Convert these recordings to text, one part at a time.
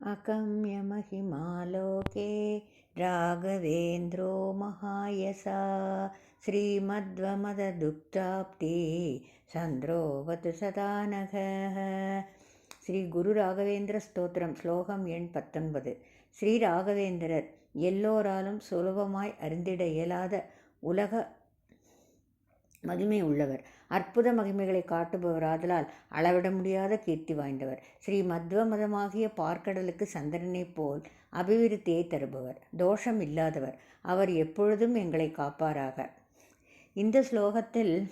अकम्यमहिमालोके राघवेन्द्रो महायसा श्रीमद्वमददुग्धाप्ति சந்திரோவது சதானகः ஸ்ரீ குரு ராகவேந்திர ஸ்தோத்திரம் ஸ்லோகம் எண் பத்தொன்பது ஸ்ரீ ராகவேந்திரர் எல்லோராலும் சுலபமாய் அறிந்திட இயலாத உலக மகிமை உள்ளவர். அற்புத மகிமைகளை காட்டுபவராதலால் அளவிட முடியாத கீர்த்தி வாய்ந்தவர். ஸ்ரீ மத்வ மதமாகிய பார்க்கடலுக்கு சந்திரனைப் போல் அபிவிருத்தியை தருபவர். தோஷம் இல்லாதவர். அவர் எப்பொழுதும் எங்களை காப்பாராக. இந்த ஸ்லோகத்தில்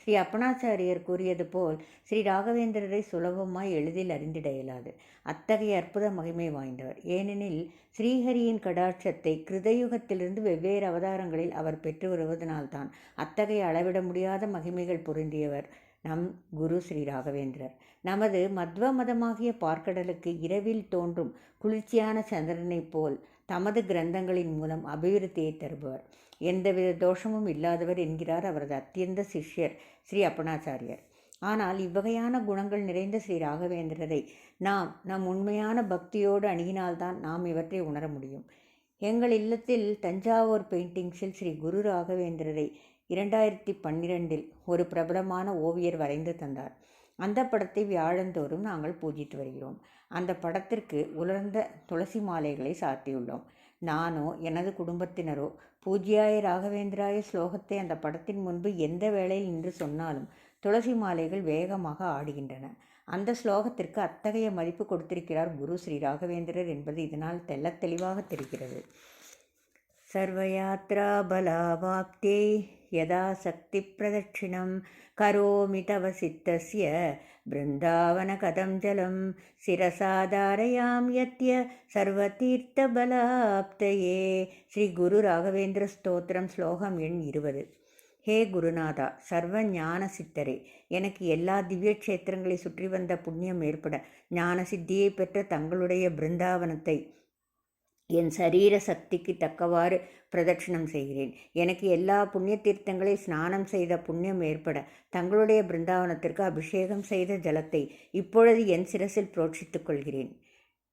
ஸ்ரீ அப்பனாச்சாரியர் கூறியது போல் ஸ்ரீ ராகவேந்திரரை சுலபமாய் எளிதில் அறிந்திட இயலாது. அத்தகைய அற்புத மகிமை வாய்ந்தவர். ஏனெனில் ஸ்ரீஹரியின் கடாட்சத்தை கிருதயுகத்திலிருந்து வெவ்வேறு அவதாரங்களில் அவர் பெற்று வருவதனால்தான் அத்தகைய அளவிட முடியாத மகிமைகள் பொருந்தியவர் நம் குரு ஸ்ரீ ராகவேந்திரர். நமது மத்வ மதமாகிய பார்க்கடலுக்கு இரவில் தோன்றும் குளிர்ச்சியான சந்திரனைப் போல் தமது கிரந்தங்களின் மூலம் அபிவிருத்தியை தருபவர். எந்தவித தோஷமும் இல்லாதவர் என்கிறார் அவரது அத்தியந்த சிஷ்யர் ஸ்ரீ அப்பனாச்சாரியர். ஆனால் இவ்வகையான குணங்கள் நிறைந்த ஸ்ரீ ராகவேந்திரரை நாம் நம் உண்மையான பக்தியோடு அணுகினால்தான் நாம் இவற்றை உணர முடியும். எங்கள் இல்லத்தில் தஞ்சாவூர் பெயிண்டிங்ஸில் ஸ்ரீ குரு ராகவேந்திரரை இரண்டாயிரத்தி பன்னிரெண்டில் ஒரு பிரபலமான ஓவியர் வரைந்து தந்தார். அந்த படத்தை வியாழந்தோறும் நாங்கள் பூஜித்து வருகிறோம். அந்த படத்திற்கு உலர்ந்த துளசி மாலைகளை சாத்தியுள்ளோம். நானோ எனது குடும்பத்தினரோ பூஜ்யாய ராகவேந்திராய ஸ்லோகத்தை அந்த படத்தின் முன்பு எந்த வேளையில் நின்று சொன்னாலும் துளசி மாலைகள் வேகமாக ஆடுகின்றன. அந்த ஸ்லோகத்திற்கு அத்தகைய மதிப்பு கொடுத்திருக்கிறார் குரு ஸ்ரீ ராகவேந்திரர் என்பது இதனால் தெல்ல தெளிவாக தெரிகிறது. சர்வயாத்ரா பலாவாப்தியை யதா சக்தி பிரதட்சிணம் கரோமி தவ பிருந்தாவன பிருந்தாவனகதம் ஜலம் சிரசாதாரயாம் யத்ய சர்வதீர்த்தபலாப்தையே ஸ்ரீ குரு ராகவேந்திர ஸ்தோத்திரம் ஸ்லோகம் எண் இருபது ஹே குருநாதா சர்வ ஞான சித்தரே எனக்கு எல்லா திவ்ய கஷேத்திரங்களை சுற்றி வந்த புண்ணியம் ஏற்பட ஞான சித்தியை பெற்ற தங்களுடைய பிருந்தாவனத்தை என் சரீர சக்திக்கு தக்கவாறு பிரதட்சிணம் செய்கிறேன். எனக்கு எல்லா புண்ணிய தீர்த்தங்களை ஸ்நானம் செய்த புண்ணியம் ஏற்பட தங்களுடைய பிருந்தாவனத்திற்கு அபிஷேகம் செய்த ஜலத்தை இப்பொழுது என் சிரசில் புரோட்சித்துக் கொள்கிறேன்.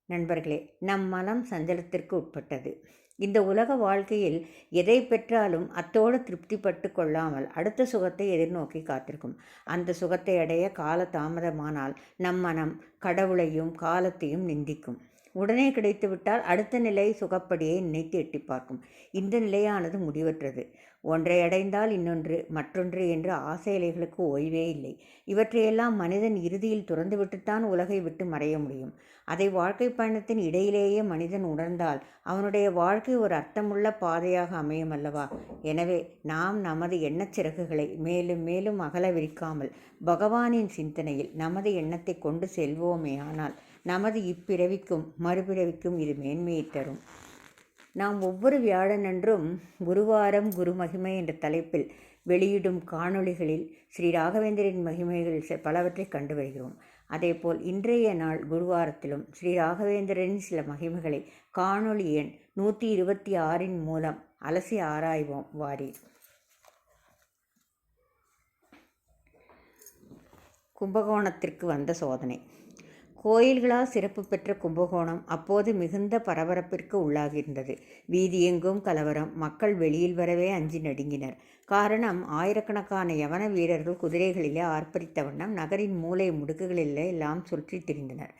நண்பர்களே நம் மனம் சஞ்சலத்திற்கு உட்பட்டது. இந்த உலக வாழ்க்கையில் எதை பெற்றாலும் அத்தோடு திருப்திப்பட்டு கொள்ளாமல் அடுத்த சுகத்தை எதிர்நோக்கி காத்திருக்கும். அந்த சுகத்தை அடைய கால தாமதமானால் நம் மனம் கடவுளையும் காலத்தையும் நிந்திக்கும். உடனே கிடைத்துவிட்டால் அடுத்த நிலை சுகப்படியை நினைத்து எட்டி பார்க்கும். இந்த நிலையானது முடிவற்றது. ஒன்றை அடைந்தால் இன்னொன்று மற்றொன்று என்று ஆசையலைகளுக்கு ஓய்வே இல்லை. இவற்றையெல்லாம் மனிதன் இறுதியில் துறந்துவிட்டுத்தான் உலகை விட்டு மறைய முடியும். அதை வாழ்க்கை பயணத்தின் இடையிலேயே மனிதன் உணர்ந்தால் அவனுடைய வாழ்க்கை ஒரு அர்த்தமுள்ள பாதையாக அமையும் அல்லவா? எனவே நாம் நமது எண்ணச்சிறகுகளை மேலும் மேலும் அகல விரிக்காமல் பகவானின் சிந்தனையில் நமது எண்ணத்தை கொண்டு செல்வோமே ஆனால் நமது இப்பிறவிக்கும் மறுபிறவிக்கும் இது மேன்மையை தரும். நாம் ஒவ்வொரு வியாழனன்றும் குருவாரம் குரு மகிமை என்ற தலைப்பில் வெளியிடும் காணொளிகளில் ஸ்ரீ ராகவேந்திரின் மகிமைகள் பலவற்றை கண்டு வருகிறோம். அதேபோல் இன்றைய நாள் குருவாரத்திலும் ஸ்ரீ ராகவேந்திரனின் சில மகிமைகளை காணொளி எண் நூற்றி இருபத்தி ஆறின் மூலம் அலசி ஆராய்வோம். வாரி. கும்பகோணத்திற்கு வந்த சோதனை. கோயில்களால் சிறப்பு பெற்ற கும்பகோணம் அப்போது மிகுந்த பரபரப்பிற்கு உள்ளாகியிருந்தது. வீதியெங்கும் கலவரம். மக்கள் வெளியில் வரவே அஞ்சி நடுங்கினர். காரணம் ஆயிரக்கணக்கான யவன வீரர்கள் குதிரைகளிலே ஆர்ப்பரித்த வண்ணம் நகரின் மூலை முடுக்குகளிலே எல்லாம் சுற்றி திரிந்தனர்.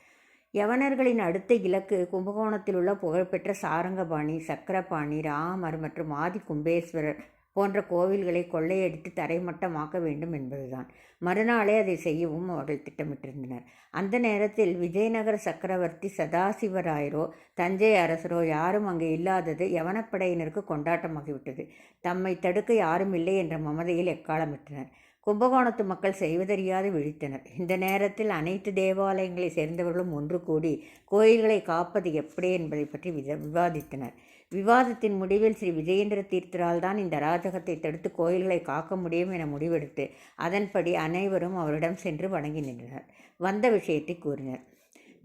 யவனர்களின் அடுத்த இலக்கு கும்பகோணத்தில் உள்ள புகழ்பெற்ற சாரங்கபாணி சக்கரபாணி ராமர் மற்றும் ஆதி கும்பேஸ்வரர் போன்ற கோவில்களை கொள்ளையடித்து தரைமட்டமாக்க வேண்டும் என்பதுதான். மறுநாளே அதை செய்யவும் அவர்கள் திட்டமிட்டிருந்தனர். அந்த நேரத்தில் விஜயநகர சக்கரவர்த்தி சதாசிவராயரோ தஞ்சை அரசரோ யாரும் அங்கே இல்லாதது யவனப்படையினருக்கு கொண்டாட்டமாகிவிட்டது. தம்மை தடுக்க யாரும் இல்லை என்ற மமதையில் எக்காலமிட்டனர். கும்பகோணத்து மக்கள் செய்வதறியாது விழித்தனர். இந்த நேரத்தில் அனைத்து தேவாலயங்களை சேர்ந்தவர்களும் ஒன்று கூடி கோயில்களை காப்பது எப்படி என்பதை பற்றி விவாதித்தனர். விவாதத்தின் முடிவில் ஸ்ரீ விஜயேந்திர தீர்த்தரால் தான் இந்த அராஜகத்தை தடுத்து கோயில்களை காக்க முடியும் என முடிவெடுத்து அதன்படி அனைவரும் அவரிடம் சென்று வணங்கி நின்றனர். வந்த விஷயத்தை கூறினர்.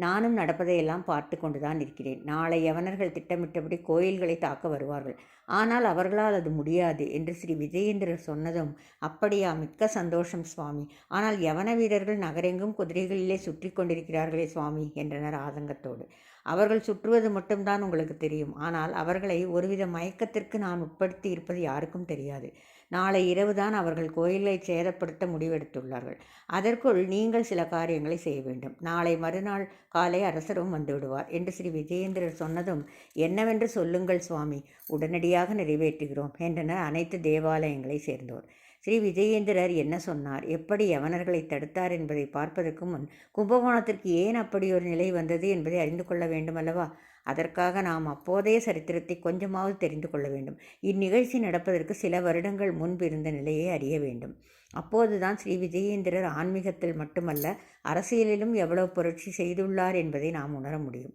நானும் நடப்பதையெல்லாம் பார்த்து கொண்டுதான் இருக்கிறேன். நாளை யவனர்கள் திட்டமிட்டபடி கோயில்களை தாக்க வருவார்கள். ஆனால் அவர்களால் அது முடியாது என்று ஸ்ரீ விஜயேந்திரர் சொன்னதும் அப்படியா மிக்க சந்தோஷம் சுவாமி. ஆனால் யவன வீரர்கள் நகரெங்கும் குதிரைகளிலே சுற்றி கொண்டிருக்கிறார்களே சுவாமி என்றனர் ஆதங்கத்தோடு. அவர்கள் சுற்றுவது மட்டும்தான் உங்களுக்கு தெரியும். ஆனால் அவர்களை ஒருவித மயக்கத்திற்கு நான் உட்படுத்தி இருப்பது யாருக்கும் தெரியாது. நாளை இரவுதான் அவர்கள் கோயிலை சேதப்படுத்த முடிவெடுத்துள்ளார்கள். அதற்குள் நீங்கள் சில காரியங்களை செய்ய வேண்டும். நாளை மறுநாள் காலை அரசரும் வந்துவிடுவார் என்று ஸ்ரீ விஜயேந்திரர் சொன்னதும் என்னவென்று சொல்லுங்கள் சுவாமி. உடனடியாக நிறைவேற்றுகிறோம் என்றனர் அனைத்து தேவாலயங்களை சேர்ந்தோர். ஸ்ரீ விஜயேந்திரர் என்ன சொன்னார்? எப்படி யவனர்களை தடுத்தார் என்பதை பார்ப்பதற்கு முன் கும்பகோணத்திற்கு ஏன் அப்படி ஒரு நிலை வந்தது என்பதை அறிந்து கொள்ள வேண்டுமல்லவா அதற்காக நாம் அப்போதைய சரித்திரத்தை கொஞ்சமாவது தெரிந்து கொள்ள வேண்டும். இந்நிகழ்ச்சி நடப்பதற்கு சில வருடங்கள் முன்பு இருந்த நிலையை அறிய வேண்டும். அப்போதுதான் ஸ்ரீ விஜயேந்திரர் ஆன்மீகத்தில் மட்டுமல்ல அரசியலிலும் எவ்வளவு புரட்சி செய்துள்ளார் என்பதை நாம் உணர முடியும்.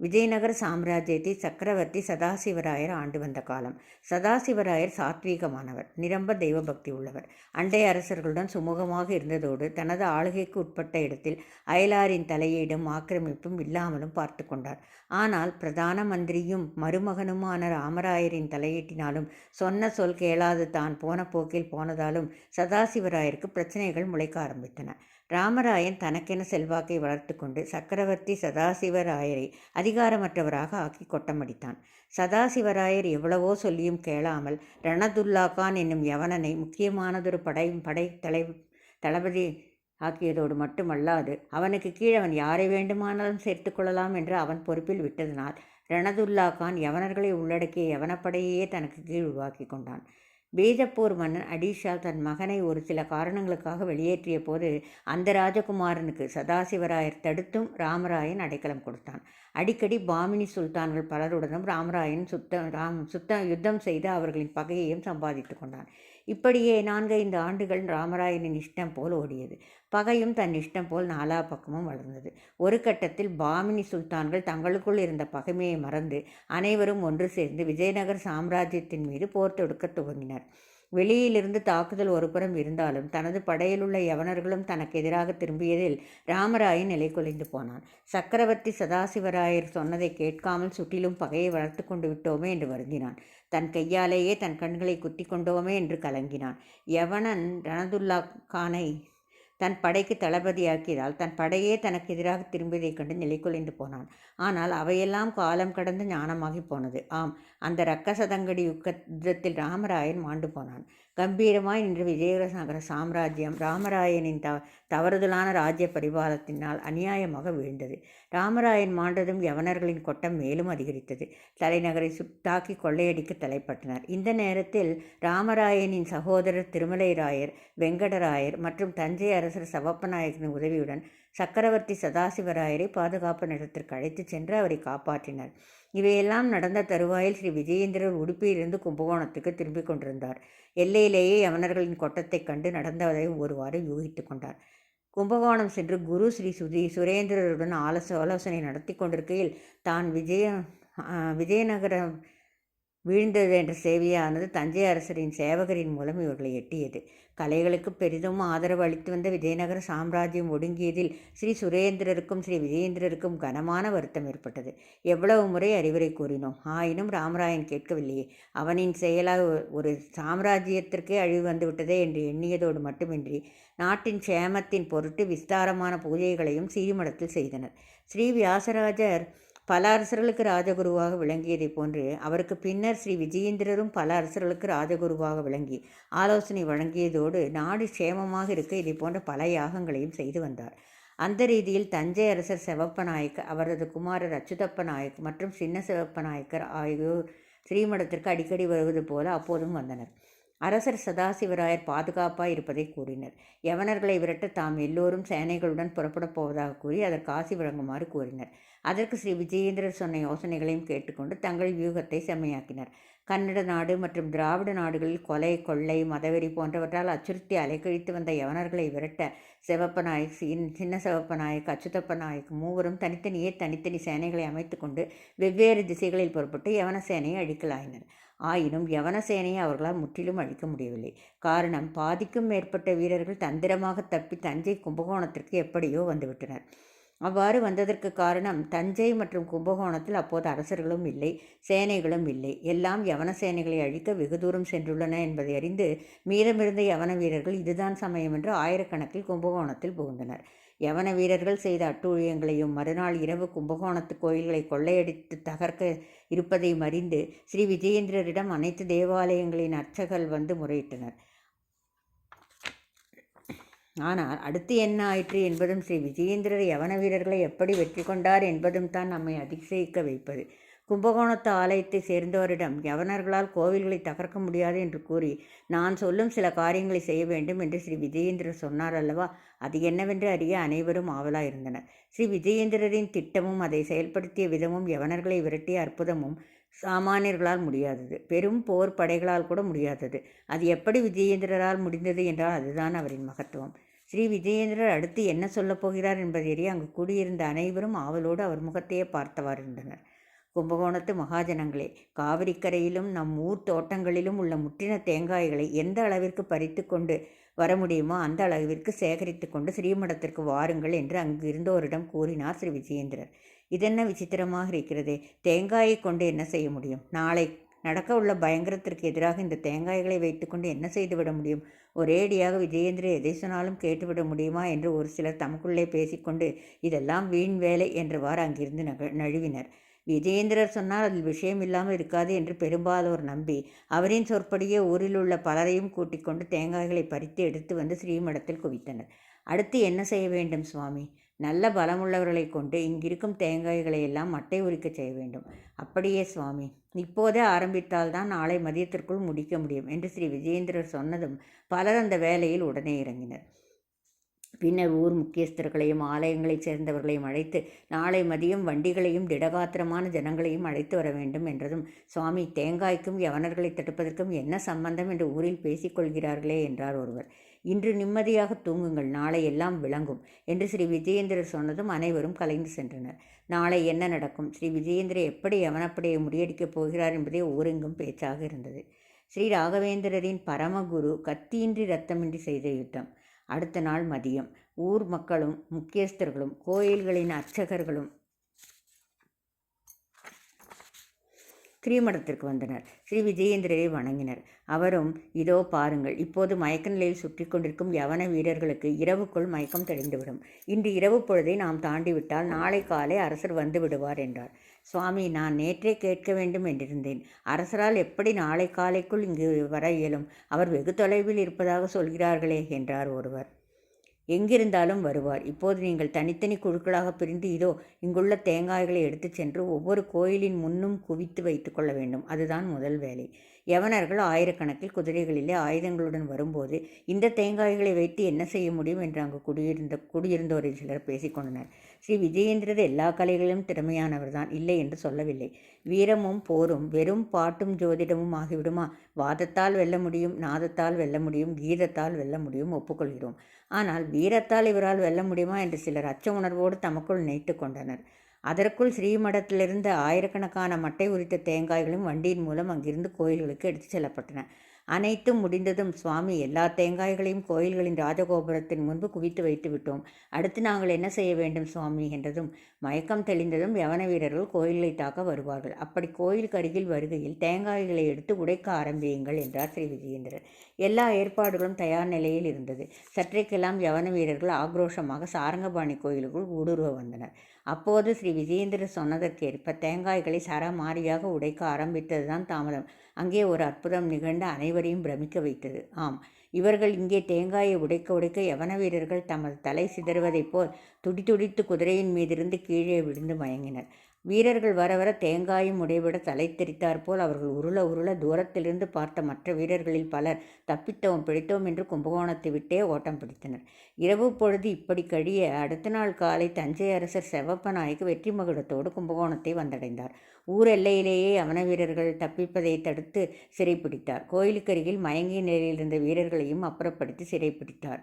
விஜயநகர சாம்ராஜ்யத்தை சக்கரவர்த்தி சதாசிவராயர் ஆண்டு வந்த காலம். சதாசிவராயர் சாத்வீகமானவர் நிரம்ப தெய்வ பக்தி உள்ளவர். அண்டை அரசர்களுடன் சுமூகமாக இருந்ததோடு தனது ஆளுகைக்கு உட்பட்ட இடத்தில் அயலாரின் தலையீடும் ஆக்கிரமிப்பும் இல்லாமலும் பார்த்து கொண்டார். ஆனால் பிரதான மந்திரியும் மருமகனுமான ராமராயரின் தலையீட்டினாலும் சொன்ன சொல் கேளாது தான் போன போக்கில் போனதாலும் சதாசிவராயருக்கு பிரச்சனைகள் முளைக்க ஆரம்பித்தன. ராமராயன் தனக்கென செல்வாக்கை வளர்த்து கொண்டு சக்கரவர்த்தி சதாசிவராயரை அதிகாரமற்றவராக ஆக்கி கொட்டமடித்தான். சதாசிவராயர் எவ்வளவோ சொல்லியும் கேளாமல் ரணதுல்லா கான் என்னும் யவனனை முக்கியமானதொரு படை படை தலை தளபதி ஆக்கியதோடு மட்டுமல்லாது அவனுக்கு கீழ் அவன் யாரை வேண்டுமானாலும் சேர்த்து கொள்ளலாம் என்று அவன் பொறுப்பில் விட்டதனால் ரணதுல்லா கான் யவனர்களை உள்ளடக்கிய யவனப்படையே தனக்கு கீழ் உருவாக்கி கொண்டான். பீஜப்பூர் மன்னன் அடிஷா தன் மகனை ஒரு சில காரணங்களுக்காக வெளியேற்றிய போது அந்த ராஜகுமாரனுக்கு சதாசிவராயர் தடுத்தும் ராமராயன் அடைக்கலம் கொடுத்தான். அடிக்கடி பாமினி சுல்தான்கள் பலருடனும் ராமராயன் சுத்தம் ராம் சுத்த யுத்தம் செய்து அவர்களின் பகையையும் சம்பாதித்து கொண்டான். இப்படியே நான்கைந்து ஆண்டுகள் ராமராயனின் இஷ்டம் போல் ஓடியது. பகையும் தன் இஷ்டம் போல் நாலா பக்கமும் வளர்ந்தது. ஒரு கட்டத்தில் பாமினி சுல்தான்கள் தங்களுக்குள் இருந்த பகைமையை மறந்து அனைவரும் ஒன்று சேர்ந்து விஜயநகர் சாம்ராஜ்யத்தின் மீது போர் தொடுக்க துவங்கினர். வெளியிலிருந்து தாக்குதல் ஒருபுறம் இருந்தாலும் தனது படையிலுள்ள யவனர்களும் தனக்கு எதிராக திரும்பியதில் ராமராயன் நிலை குலைந்து போனான். சக்கரவர்த்தி சதாசிவராயர் சொன்னதை கேட்காமல் சுற்றிலும் பகையை வளர்த்து கொண்டு விட்டோமே என்று வருந்தினான். தன் கையாலேயே தன் கண்களை குத்தி கொண்டோமே என்று கலங்கினான். யவனன் ரணதுல்லா கானை தன் படைக்கு தளபதியாக்கியதால் தன் படையே தனக்கு எதிராக திரும்பியதைக் கண்டு நிலைக்குலைந்து போனான். ஆனால் அவையெல்லாம் காலம் கடந்து ஞானமாகி போனது. ஆம் அந்த ரக்கசதங்கடி யுத்தத்தில் ராமராயன் மாண்டு போனான். கம்பீரமாய் நின்று விஜயநகர சாம்ராஜ்யம் ராமராயனின் த தவறுதலான ராஜ்ய பரிபாலத்தினால் அநியாயமாக வீழ்ந்தது. ராமராயன் மாண்டதும் யவனர்களின் கொட்டம் மேலும் அதிகரித்தது. தலைநகரை சுத்தாக்கி கொள்ளையடிக்க தலைப்பட்டனர். இந்த நேரத்தில் ராமராயனின் சகோதரர் திருமலைராயர் வெங்கடராயர் மற்றும் தஞ்சை அரசர் சவப்பநாயகனின் உதவியுடன் சக்கரவர்த்தி சதாசிவராயரை பாதுகாப்பு நிலத்திற்கு அழைத்துச் சென்று அவரை காப்பாற்றினர். இவையெல்லாம் நடந்த தருவாயில் ஸ்ரீ விஜயேந்திரர் உடுப்பியிலிருந்து கும்பகோணத்துக்கு திரும்பிக் கொண்டிருந்தார். எல்லையிலேயே யவனர்களின் கொட்டத்தைக் கண்டு நடந்ததை ஒருவாறு யூகித்து கொண்டார். கும்பகோணம் சென்று குரு ஸ்ரீ சுதி சுரேந்திரருடன் ஆலோச ஆலோசனை நடத்தி கொண்டிருக்கையில் தான் விஜய விஜயநகரம் வீழ்ந்தது என்ற சேவையானது தஞ்சை அரசரின் சேவகரின் மூலம் இவர்களை எட்டியது. கலைகளுக்கு பெரிதும் ஆதரவு அளித்து வந்த விஜயநகர சாம்ராஜ்யம் ஒடுங்கியதில் ஸ்ரீ சுரேந்திரருக்கும் ஸ்ரீ விஜயேந்திரருக்கும் கனமான வருத்தம் ஏற்பட்டது. எவ்வளவு முறை அறிவுரை கூறினோம். ஆயினும் ராமராயன் கேட்கவில்லையே. அவனின் செயலாக ஒரு சாம்ராஜ்யத்திற்கே அழிவு வந்துவிட்டதே என்று எண்ணியதோடு மட்டுமின்றி நாட்டின் சேமத்தின் பொருட்டு விஸ்தாரமான பூஜைகளையும் சீமடத்தில் செய்தனர். ஸ்ரீ வியாசராஜர் பல அரசர்களுக்கு ராஜகுருவாக விளங்கியதைப் போன்று அவருக்கு பின்னர் ஸ்ரீ விஜயேந்திரரும் பல அரசர்களுக்கு ராஜகுருவாக விளங்கி ஆலோசனை வழங்கியதோடு நாடு சேமமாக இருக்க இதை போன்ற பல யாகங்களையும் செய்து வந்தார். அந்த ரீதியில் தஞ்சை அரசர் செவப்ப நாயக் அவரது குமாரர் அச்சுதப்ப நாயக் மற்றும் சின்ன சிவப்ப நாயக்கர் ஆகியோர் ஸ்ரீமடத்திற்கு அடிக்கடி வருவது போல அப்போதும் வந்தனர். அரசர் சதாசிவராயர் பாதுகாப்பாக இருப்பதை கூறினர். யவனர்களை விரட்ட தாம் எல்லோரும் சேனைகளுடன் புறப்படப் போவதாக கூறி அதற்கு ஆசி வழங்குமாறு கூறினர். அதற்கு ஸ்ரீ விஜயேந்திரர் சொன்ன யோசனைகளையும் கேட்டுக்கொண்டு தங்கள் வியூகத்தை செம்மையாக்கினர். கன்னட நாடு மற்றும் திராவிட நாடுகளில் கொலை கொள்ளை மதவெறி போன்றவற்றால் அச்சுறுத்தி அலைக்கழித்து வந்த யவனர்களை விரட்ட சிவப்ப நாயக் சின்ன சிவப்ப நாயக் அச்சுதப்ப நாயக் மூவரும் தனித்தனியே தனித்தனி சேனைகளை அமைத்து கொண்டு வெவ்வேறு திசைகளில் புறப்பட்டு யவன சேனையை அழிக்கலாயினர் ஆயினும் யவன சேனையை அவர்களால் முற்றிலும் அழிக்க முடியவில்லை. காரணம் பாதிக்கும் மேற்பட்ட வீரர்கள் தந்திரமாக தப்பி தஞ்சை கும்பகோணத்திற்கு எப்படியோ வந்துவிட்டனர். அவ்வாறு வந்ததற்கு காரணம் தஞ்சை மற்றும் கும்பகோணத்தில் அப்போது அரசர்களும் இல்லை சேனைகளும் இல்லை. எல்லாம் யவன சேனைகளை அழிக்க வெகு தூரம் சென்றுள்ளன என்பதை அறிந்து மீதமிருந்த யவன வீரர்கள் இதுதான் சமயம் என்று ஆயிரக்கணக்கில் கும்பகோணத்தில் புகுந்தனர். யவன வீரர்கள் செய்த அட்டூழியங்களையும் மறுநாள் இரவு கும்பகோணத்து கோயில்களை கொள்ளையடித்து தகர்க்க இருப்பதை அறிந்து ஸ்ரீ விஜயேந்திரரிடம் அனைத்து தேவாலயங்களின் அர்ச்சகர்கள் வந்து முறையிட்டனர். ஆனால் அடுத்து என்ன ஆயிற்று என்பதும் ஸ்ரீ விஜயேந்திரர் யவன வீரர்களை எப்படி வெற்றி கொண்டார் என்பதும் தான் நம்மை அதிசயிக்க வைப்பது. கும்பகோணத்து ஆலயத்தை சேர்ந்தவரிடம் யவனர்களால் கோவில்களை தகர்க்க முடியாது என்று கூறி நான் சொல்லும் சில காரியங்களை செய்ய வேண்டும் என்று ஸ்ரீ விஜயேந்திரர் சொன்னார் அல்லவா? அது என்னவென்று அறிய அனைவரும் ஆவலாயிருந்தனர். ஸ்ரீ விஜயேந்திரரின் திட்டமும் அதை செயல்படுத்திய விதமும் யவனர்களை விரட்டிய அற்புதமும் சாமானியர்களால் முடியாதது. பெரும் போர் படைகளால் கூட முடியாதது. அது எப்படி விஜயேந்திரரால் முடிந்தது என்றால் அதுதான் அவரின் மகத்துவம். ஸ்ரீ விஜயேந்திரர் அடுத்து என்ன சொல்லப் போகிறார் என்பதை அறிய அங்கு கூடியிருந்த அனைவரும் ஆவலோடு அவர் முகத்தையே பார்த்தவாறு இருந்தனர் கும்பகோணத்து மகாஜனங்களே காவிரிக்கரையிலும் நம் ஊர் தோட்டங்களிலும் உள்ள முற்றின தேங்காய்களை எந்த அளவிற்கு பறித்து கொண்டு வர முடியுமோ அந்த அளவிற்கு சேகரித்து கொண்டு ஸ்ரீமடத்திற்கு வாருங்கள் என்று அங்கு இருந்தோரிடம் கூறினார் ஸ்ரீ விஜயேந்திரர். இதென்ன விசித்திரமாக இருக்கிறது! தேங்காயை கொண்டு என்ன செய்ய முடியும்? நாளை நடக்க உள்ள பயங்கரத்திற்கு எதிராக இந்த தேங்காய்களை வைத்துக்கொண்டு என்ன செய்துவிட முடியும்? ஒரேடியாக விஜயேந்திரர் எதை சொன்னாலும் கேட்டுவிட முடியுமா என்று ஒரு சிலர் தமக்குள்ளே பேசிக்கொண்டு இதெல்லாம் வீண் வேலை என்றவாறு அங்கிருந்து நக நழுவினர். விஜயேந்திரர் சொன்னால் அதில் விஷயம் இல்லாமல் இருக்காது என்று பெரும்பாலோர் நம்பி அவரின் சொற்படியே ஊரில் உள்ள பலரையும் கூட்டிக் கொண்டு தேங்காய்களை பறித்து எடுத்து வந்து ஸ்ரீமடத்தில் குவித்தனர். அடுத்து என்ன செய்ய வேண்டும் சுவாமி? நல்ல பலமுள்ளவர்களை கொண்டு இங்கிருக்கும் தேங்காய்களை எல்லாம் மட்டை உரிக்க செய்ய வேண்டும். அப்படியே சுவாமி இப்போதே ஆரம்பித்தால்தான் நாளை மதியத்திற்குள் முடிக்க முடியும் என்று ஸ்ரீ விஜயேந்திரர் சொன்னதும் பலர் அந்த வேலையில் உடனே இறங்கினர். பின்னர் ஊர் முக்கியஸ்தர்களையும் ஆலயங்களைச் சேர்ந்தவர்களையும் அழைத்து நாளை மதியம் வண்டிகளையும் திடகாத்திரமான ஜனங்களையும் அழைத்து வர வேண்டும் என்றதும் சுவாமி தேங்காய்க்கும் யவனர்களை தடுப்பதற்கும் என்ன சம்பந்தம்? என்று ஊரில் பேசிக்கொள்கிறார்களே என்றார் ஒருவர். இன்று நிம்மதியாக தூங்குங்கள் நாளை எல்லாம் விளங்கும் என்று ஸ்ரீ விஜயேந்திரர் சொன்னதும் அனைவரும் கலைந்து சென்றனர். நாளை என்ன நடக்கும்? ஸ்ரீ விஜயேந்திரர் எப்படி யவனப்படையை முறியடிக்கப் போகிறார் என்பதே ஊரெங்கும் பேச்சாக இருந்தது. ஸ்ரீ ராகவேந்திரரின் பரமகுரு கத்தியின்றி ரத்தமின்றி செய்த யுத்தம் அடுத்த நாள் மதியம். ஊர் மக்களும் முக்கியஸ்தர்களும் கோயில்களின் அர்ச்சகர்களும் ஸ்ரீமடத்திற்கு வந்தனர். ஸ்ரீ விஜயேந்திரரை வணங்கினர். அவரும் இதோ பாருங்கள் இப்போது மயக்க நிலையில் சுற்றி கொண்டிருக்கும் யவன வீரர்களுக்கு இரவுக்குள் மயக்கம் தெளிந்துவிடும். இன்று இரவு பொழுதை நாம் தாண்டிவிட்டால் நாளை காலை அரசர் வந்து விடுவார் என்றார். சுவாமி நான் நேற்றே கேட்க வேண்டும் என்றிருந்தேன். அரசரால் எப்படி நாளை காலைக்குள் இங்கு வர இயலும்? அவர் வெகு தொலைவில் இருப்பதாக சொல்கிறார்களே என்றார் ஒருவர். எங்கிருந்தாலும் வருவார். இப்போது நீங்கள் தனித்தனி குழுக்களாக பிரிந்து இதோ இங்குள்ள தேங்காய்களை எடுத்துச் சென்று ஒவ்வொரு கோயிலின் முன்னும் குவித்து வைத்து கொள்ள வேண்டும். அதுதான் முதல் வேலை. யவனர்கள் ஆயிரக்கணக்கில் குதிரைகளிலே ஆயுதங்களுடன் வரும்போது இந்த தேங்காய்களை வைத்து என்ன செய்ய முடியும்? என்று அங்கு குடியிருந்த குடியிருந்தோரில் சிலர் பேசிக்கொண்டனர் ஸ்ரீ விஜயேந்திரது எல்லா கலைகளிலும் திறமையானவர் தான் இல்லை என்று சொல்லவில்லை. வீரமும் போரும் வெறும் பாட்டும் ஜோதிடமும் ஆகிவிடுமா? வாதத்தால் வெல்ல முடியும் நாதத்தால் வெல்ல முடியும் கீதத்தால் வெல்ல முடியும் ஒப்புக்கொள்கிறோம். ஆனால் வீரத்தால் இவரால் வெல்ல முடியுமா என்று சிலர் அச்ச உணர்வோடு தமக்குள் நினைத்து கொண்டனர். அதற்குள் ஸ்ரீமடத்திலிருந்து ஆயிரக்கணக்கான மட்டை உரித்த தேங்காய்களும் வண்டியின் மூலம் அங்கிருந்து கோயில்களுக்கு எடுத்துச் செல்லப்பட்டன. அனைத்தும் முடிந்ததும் சுவாமி எல்லா தேங்காய்களையும் கோயில்களின் ராஜகோபுரத்தின் முன்பு குவித்து வைத்து விட்டோம். அடுத்து நாங்கள் என்ன செய்ய வேண்டும் சுவாமி? என்றதும் மயக்கம் தெளிந்ததும் யவன வீரர்கள் கோயிலை தாக்க வருவார்கள். அப்படி கோயிலுக்கு அருகில் வருகையில் தேங்காய்களை எடுத்து உடைக்க ஆரம்பியுங்கள் என்றார் ஸ்ரீ விஜயேந்திரர். எல்லா ஏற்பாடுகளும் தயார் நிலையில் இருந்தது. சற்றைக்கெல்லாம் யவன வீரர்கள் ஆக்ரோஷமாக சாரங்கபாணி கோயிலுக்குள் ஊடுருவ வந்தனர். அப்போது ஸ்ரீ விஜயேந்திரர் சொன்னதற்கேற்ப தேங்காய்களை சரமாரியாக உடைக்க ஆரம்பித்ததுதான் தாமதம். அங்கே ஒரு அற்புதம் நிகழ்ந்து அனைவரையும் பிரமிக்க வைத்தது. ஆம் இவர்கள் இங்கே தேங்காயை உடைக்க உடைக்க யவன வீரர்கள் தமது தலை சிதறுவதைப் போல் துடிதுடித்து குதிரையின் மீதிருந்து கீழே விழுந்து மயங்கினர். வீரர்கள் வர வர தேங்காயும் உடைவிட தலை போல் அவர்கள் உருள உருள தூரத்திலிருந்து பார்த்த மற்ற வீரர்களில் பலர் தப்பித்தோம் பிடித்தோம் என்று கும்பகோணத்தை விட்டே ஓட்டம் பிடித்தனர். இரவு பொழுது இப்படி கழிய அடுத்த நாள் காலை தஞ்சை அரசர் செவப்ப நாய்க்கு வெற்றி மகுடத்தோடு கும்பகோணத்தை வந்தடைந்தார். ஊர் எல்லையிலேயே அவன வீரர்கள் தப்பிப்பதை தடுத்து சிறைப்பிடித்தார். கோயிலுக்கருகில் மயங்கிய நிலையில் இருந்த வீரர்களையும் அப்புறப்படுத்தி சிறைப்பிடித்தார்.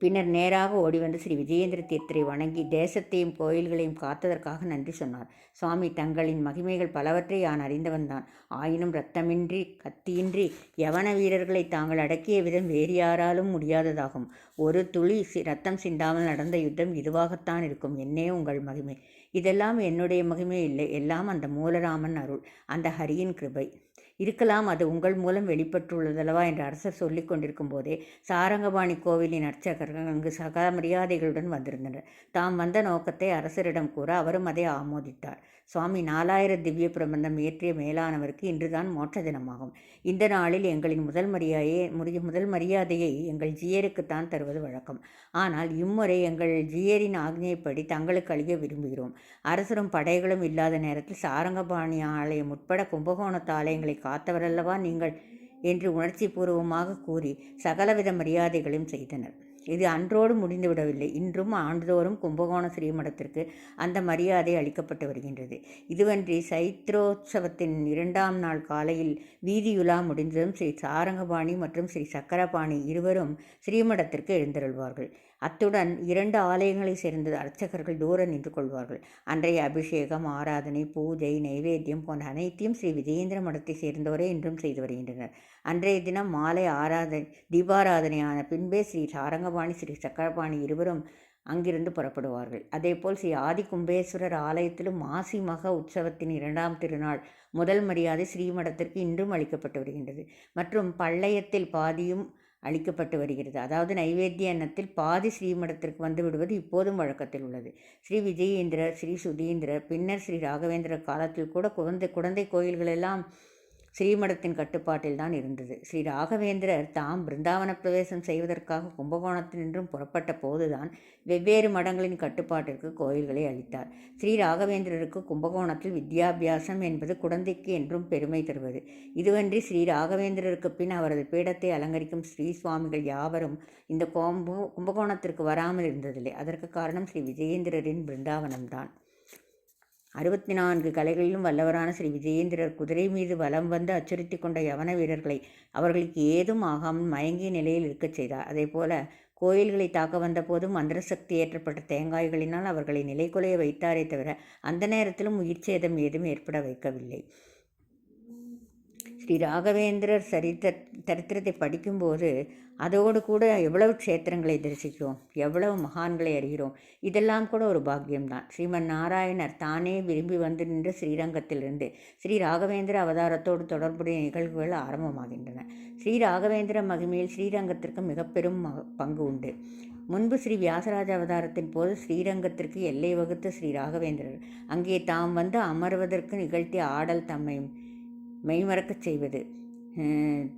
பின்னர் நேராக ஓடி வந்து ஸ்ரீ விஜயேந்திர தீர்த்தரை வணங்கி தேசத்தையும் கோயில்களையும் காத்ததற்காக நன்றி சொன்னார். சுவாமி தங்களின் மகிமைகள் பலவற்றை யான் அறிந்தவன்தான் ஆயினும் ரத்தமின்றி கத்தியின்றி யவன வீரர்களை தாங்கள் அடக்கிய விதம் வேறு யாராலும் முடியாததாகும். ஒரு துளி சி ரத்தம் சிந்தாமல் நடந்த யுத்தம் இதுவாகத்தான் இருக்கும். என்னே உங்கள் மகிமை. இதெல்லாம் என்னுடைய மகிமை இல்லை. எல்லாம் அந்த மூலராமன் அருள். அந்த ஹரியின் கிருபை. இருக்கலாம் அது உங்கள் மூலம் வெளிப்பட்டுள்ளதல்லவா என்று அரசர் சொல்லிக் கொண்டிருக்கும் போதே சாரங்கபாணி கோவிலின் அர்ச்சகர்கள் அங்கு சக மரியாதைகளுடன் வந்திருந்தனர். தாம் வந்த நோக்கத்தை அரசரிடம் கூற அவரும் அதை ஆமோதித்தார். சுவாமி நாலாயிர திவ்ய பிரபந்தம் இயற்றிய மேலானவருக்கு இன்றுதான் மோட்ச தினமாகும். இந்த நாளில் எங்களின் முதல் மரியாதையை முறிய முதல் மரியாதையை எங்கள் ஜியருக்குத்தான் தருவது வழக்கம். ஆனால் இம்முறை எங்கள் ஜியரின் ஆக்ஞைப்படி தங்களுக்கு அழிய விரும்புகிறோம். அரசரும் படைகளும் இல்லாத நேரத்தில் சாரங்கபாணி ஆலயம் உட்பட கும்பகோணத்து ஆலயங்களை காத்தவரல்லவா நீங்கள்? என்று உணர்ச்சி பூர்வமாக கூறி சகலவித மரியாதைகளையும் செய்தனர். இது அன்றோடு முடிந்துவிடவில்லை இன்றும் ஆண்டுதோறும் கும்பகோண ஸ்ரீமடத்திற்கு அந்த மரியாதை அளிக்கப்பட்டு வருகின்றது. இதுவன்றி சைத்ரோத்சவத்தின் இரண்டாம் நாள் காலையில் வீதியுலா முடிந்ததும் ஸ்ரீ சாரங்கபாணி மற்றும் ஸ்ரீ சக்கரபாணி இருவரும் ஸ்ரீமடத்திற்கு எழுந்தருள்வார்கள். அத்துடன் இரண்டு ஆலயங்களை சேர்ந்த அர்ச்சகர்கள் தூர நின்று கொள்வார்கள். அன்றைய அபிஷேகம் ஆராதனை பூஜை நைவேத்தியம் போன்ற அனைத்தையும் ஸ்ரீ விஜயேந்திர மடத்தை சேர்ந்தவரே இன்றும் செய்து வருகின்றனர். அன்றைய தினம் மாலை ஆராதனை தீபாராதனையான பின்பே ஸ்ரீ சாரங்கபாணி ஸ்ரீ சக்கரபாணி இருவரும் அங்கிருந்து புறப்படுவார்கள். அதேபோல் ஸ்ரீ ஆதி கும்பேஸ்வரர் ஆலயத்திலும் மாசி மக உற்சவத்தின் இரண்டாம் திருநாள் முதல் மரியாதை ஸ்ரீமடத்திற்கு இன்றும் அளிக்கப்பட்டு வருகின்றது. மற்றும் பள்ளையத்தில் பாதியும் அளிக்கப்பட்டு வருகிறது. அதாவது நைவேத்திய எண்ணத்தில் பாதி ஸ்ரீமடத்திற்கு வந்து விடுவது இப்போதும் வழக்கத்தில் உள்ளது. ஸ்ரீ விஜயேந்திர ஸ்ரீ சுதீந்திர பின்னர் ஸ்ரீ ராகவேந்திர காலத்தில் கூட குழந்தை குழந்தை கோயில்களெல்லாம் ஸ்ரீமடத்தின் கட்டுப்பாட்டில் தான் இருந்தது. ஸ்ரீ ராகவேந்திரர் தாம் பிருந்தாவன பிரவேசம் செய்வதற்காக கும்பகோணத்தினின்றும் புறப்பட்ட போதுதான் வெவ்வேறு மடங்களின் கட்டுப்பாட்டிற்கு கோயில்களை அளித்தார். ஸ்ரீ ராகவேந்திரருக்கு கும்பகோணத்தில் வித்யாபியாசம் என்பது குழந்தைக்கு என்றும் பெருமை தருவது. இதுவன்றி ஸ்ரீ ராகவேந்திரருக்கு பின் அவரது பீடத்தை அலங்கரிக்கும் ஸ்ரீ சுவாமிகள் யாவரும் இந்த கோம்பு கும்பகோணத்திற்கு வராமல் இருந்ததில்லை. அதற்கு காரணம் ஸ்ரீ விஜயேந்திரரின் பிருந்தாவனம்தான். அறுபத்தி நான்கு கலைகளிலும் வல்லவரான ஸ்ரீ விஜயேந்திரர் குதிரை மீது வலம் வந்து அச்சுறுத்தி கொண்ட யவன வீரர்களை அவர்களுக்கு ஏதும் ஆகாமல் மயங்கிய நிலையில் இருக்கச் செய்தார். அதே போல கோயில்களை தாக்க வந்தபோதும் மந்திர சக்தி ஏற்றப்பட்ட தேங்காய்களினால் அவர்களை நிலைக்குலைய வைத்தாரே தவிர அந்த நேரத்திலும் உயிர் சேதம் ஏதும் ஏற்பட வைக்கவில்லை. ஸ்ரீ ராகவேந்திரர் சரித்திர சரித்திரத்தை படிக்கும்போது அதோடு கூட எவ்வளவு க்ஷேத்திரங்களை தரிசிக்கிறோம் எவ்வளவு மகான்களை அறிகிறோம் இதெல்லாம் கூட ஒரு பாக்கியம்தான். ஸ்ரீமன் நாராயணர் தானே விரும்பி வந்து நின்ற ஸ்ரீரங்கத்திலிருந்து ஸ்ரீ ராகவேந்திர அவதாரத்தோடு தொடர்புடைய நிகழ்வுகள் ஆரம்பமாகின்றன. ஸ்ரீ ராகவேந்திர மகிமையில் ஸ்ரீரங்கத்திற்கு மிக பெரும் பங்கு உண்டு. முன்பு ஸ்ரீ வியாசராஜ அவதாரத்தின் போது ஸ்ரீரங்கத்திற்கு எல்லை வகுத்த ஸ்ரீ ராகவேந்திரர் அங்கே தாம் வந்து அமர்வதற்கு நிகழ்த்திய ஆடல் தம்மையும் மெய்மறக்கச் செய்வது.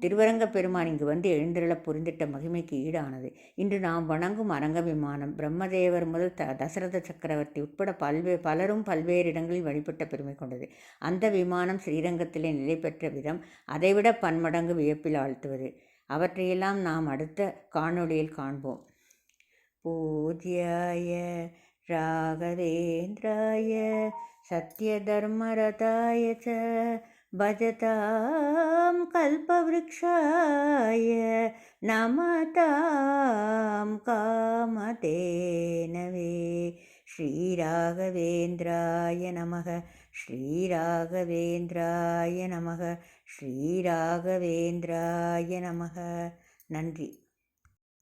திருவரங்க பெருமான் இங்கு வந்து எழுந்திரள புரிந்திட்ட மகிமைக்கு ஈடானது. இன்று நாம் வணங்கும் அரங்க விமானம் பிரம்மதேவர் முதல் த தசரத சக்கரவர்த்தி உட்பட பல்வே பலரும் பல்வேறு இடங்களில் வழிபட்ட பெருமை கொண்டது. அந்த விமானம் ஸ்ரீரங்கத்திலே நிலை பெற்ற விதம் அதைவிட பன்மடங்கு வியப்பில் ஆழ்த்துவது. அவற்றையெல்லாம் நாம் அடுத்த காணொளியில் காண்போம். பூஜ்யாய ராகவேந்திராய சத்ய தர்மரதாய भजतां कल्पवृक्षाय नमतां कामधेनवे श्रीराघवेन्द्राय नमः श्रीराघवेन्द्राय नमः श्रीराघवेन्द्राय நமக நன்றி